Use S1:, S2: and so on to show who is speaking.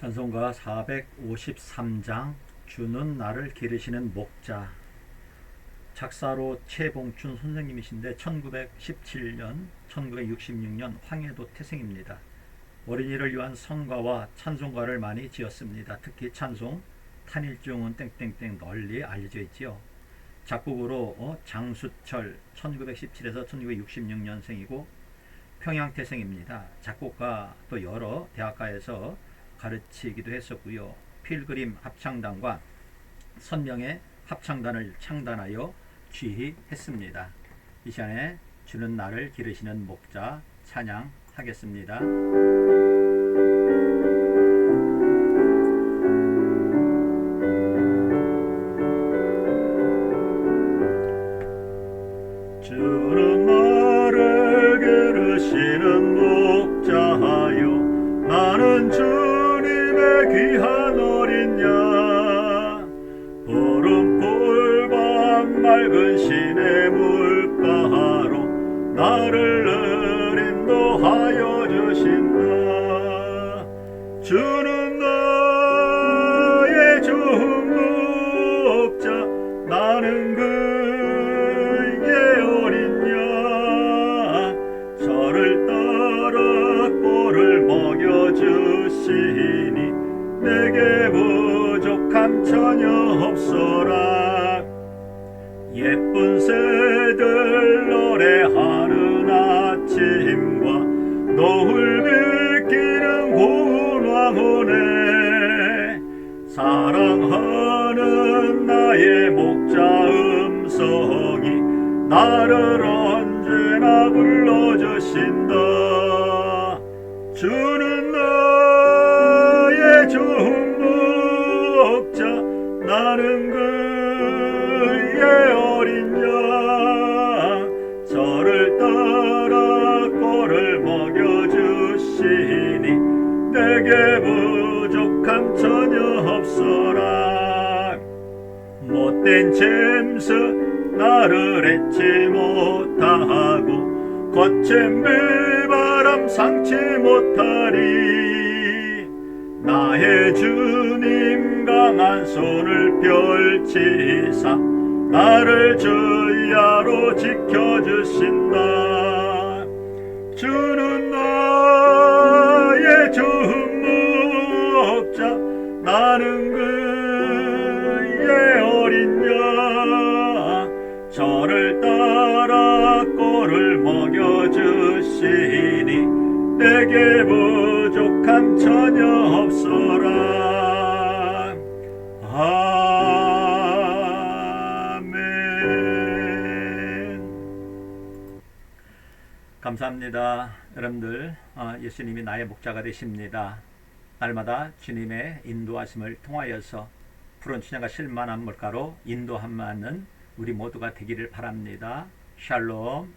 S1: 찬송가 453장 주는 나를 기르시는 목자 작사로 최봉춘 선생님이신데 1917년 1966년 황해도 태생입니다. 어린이를 위한 성가와 찬송가를 많이 지었습니다. 특히 찬송 탄일중은 땡땡땡 널리 알려져 있지요. 작곡으로 어, 장수철 1917에서 1966년생이고 평양 태생입니다. 작곡가 또 여러 대학가에서 가르치기도 했었고요. 필그림 합창단과 선명의 합창단을 창단하여 지휘했습니다. 이 시간에 주는 나를 기르시는 목자 찬양하겠습니다. 나를 인도하여 주신다. 주는 나의 좋은 목자 나는 그의 어린 양 저를 따라 꼴을 먹여주시니 내게 부족함 전혀 없어라 비키는 고운 황혼에 사랑하는 나의 목자 음성이 나를 언제나 불러주신다. 주 못된 잼스 나를 잊지 못하고 거친 비바람 상치 못하리. 나의 주님 강한 손을 펼치사 나를 주야로 지켜주신다. 주는 나의 좋은 목자 나는 그의 어린 양 저를 따라 꼴을 먹여주시니 내게 부족함 전혀 없어라. 아멘. 감사합니다 여러분들. 어, 예수님이 나의 목자가 되십니다. 날마다 주님의 인도하심을 통하여서 푸른 춘향과 실만한 물가로 인도함 맞는 우리 모두가 되기를 바랍니다. 샬롬